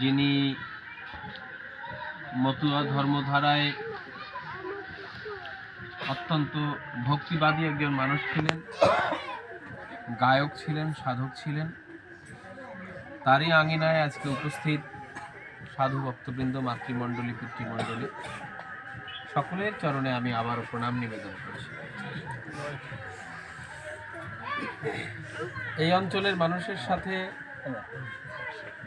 যিনি মতুয়া ধর্মধারায় অত্যন্ত ভক্তিবাদী একজন মানুষ ছিলেন, গায়ক ছিলেন, সাধক ছিলেন। তারই আঙিনায় আজকে উপস্থিত সাধু ভক্তবৃন্দ, মাতৃমণ্ডলী, পিতৃমণ্ডলী, সকলের চরণে আমি আবারও প্রণাম নিবেদন করছি। এই অঞ্চলের মানুষের সাথে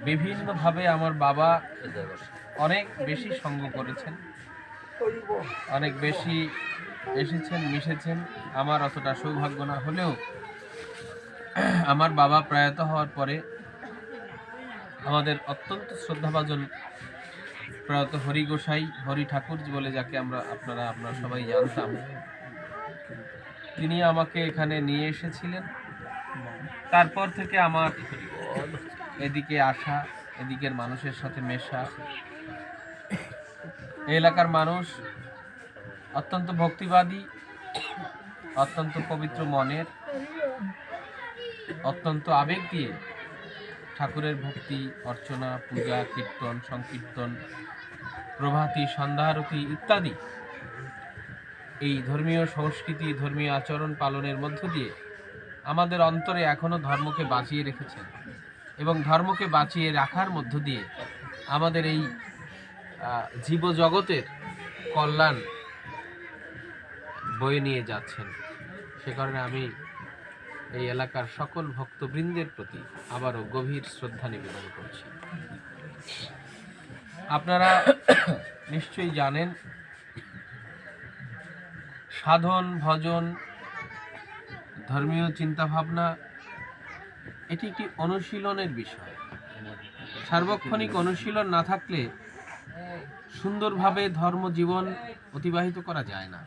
বিভিন্নভাবে আমার বাবা অনেক বেশি সঙ্গ করেছেন। অনেক বেশি এসেছেন, মিশেছেন। আমার অতটা সৌভাগ্য না হলেও আমার বাবা প্রয়াত হওয়ার পরে আমাদের অত্যন্ত শ্রদ্ধাভাজন প্রয়াত হরি গোসাই, হরি ঠাকুর বলে যাকে আমরা, আপনারা আপনারা সবাই জানতাম। তিনি আমাকে এখানে নিয়ে এসেছিলেন। তারপর থেকে আমার এদিকে আসা, এদিকের মানুষের সাথে মেশা। এলাকার মানুষ অত্যন্ত ভক্তিবাদী, অত্যন্ত পবিত্র মনের, অত্যন্ত আবেগ দিয়ে ঠাকুরের ভক্তি, অর্চনা, পূজা, কীর্তন, সংকীর্তন, প্রভাতী সন্ধ্যারতি ইত্যাদি এই ধর্মীয় সংস্কৃতি, ধর্মীয় আচরণ পালনের মধ্য দিয়ে আমাদের অন্তরে এখনও ধর্মকে বাঁচিয়ে রেখেছেন। এবং ধর্মকে বাঁচিয়ে রাখার মধ্য দিয়ে আমাদের এই জীবজগতের কল্যাণ বয়ে নিয়ে যাচ্ছেন। সে কারণে আমি এই এলাকার সকল ভক্তবৃন্দের প্রতি আবারও গভীর শ্রদ্ধা নিবেদন করছি। আপনারা নিশ্চয়ই জানেন, সাধন, ভজন, ধর্মীয় চিন্তাভাবনা এটি একটি অনুশীলনের বিষয়। সার্বক্ষণিক অনুশীলন না থাকলে সুন্দরভাবে ধর্মজীবন অতিবাহিত করা যায় না।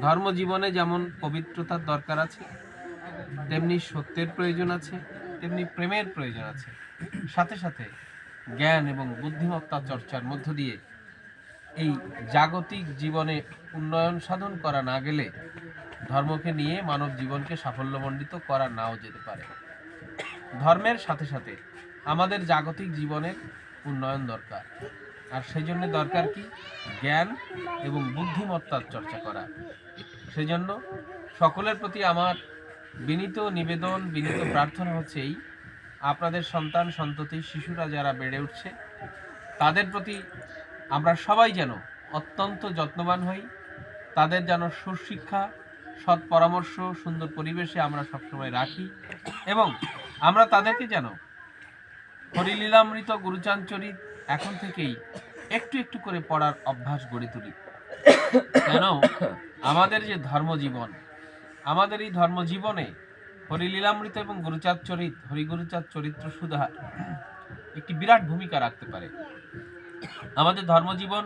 ধর্মজীবনে যেমন পবিত্রতার দরকার আছে, তেমনি সত্যের প্রয়োজন আছে, তেমনি প্রেমের প্রয়োজন আছে। সাথে সাথে জ্ঞান এবং বুদ্ধিমত্তা চর্চার মধ্য দিয়ে এই জাগতিক জীবনে উন্নয়ন সাধন করা না গেলে ধর্মকে নিয়ে মানব জীবনকে সাফল্যমণ্ডিত করা নাও যেতে পারে। ধর্মের সাথে সাথে আমাদের জাগতিক জীবনের উন্নয়ন দরকার। আর সেই জন্য দরকার কি? জ্ঞান এবং বুদ্ধিমত্তার চর্চা করা। সেই জন্য সকলের প্রতি আমার বিনীত নিবেদন, বিনীত প্রার্থনা হচ্ছে এই, আপনাদের সন্তান, সন্ততি, শিশুরা যারা বেড়ে উঠছে, তাদের প্রতি আমরা সবাই যেন অত্যন্ত যত্নবান হই। তাদের যেন সুশিক্ষা সৎ পরামর্শ সুন্দর পরিবেশে আমরা সবসময় রাখি এবং আমরা তাদেরকে যেন হরিলীলামৃত গুরুচাঞ্চরিত এখন থেকেই একটু একটু করে পড়ার অভ্যাস গড়ে তুলি। কেন? আমাদের যে ধর্মজীবন, আমাদের এই ধর্মজীবনে হরিলীলামৃত এবং গুরুচাঁদ চরিত হরিগুরুচাঁদ চরিত্র সুধা একটি বিরাট ভূমিকা রাখতে পারে। আমাদের ধর্মজীবন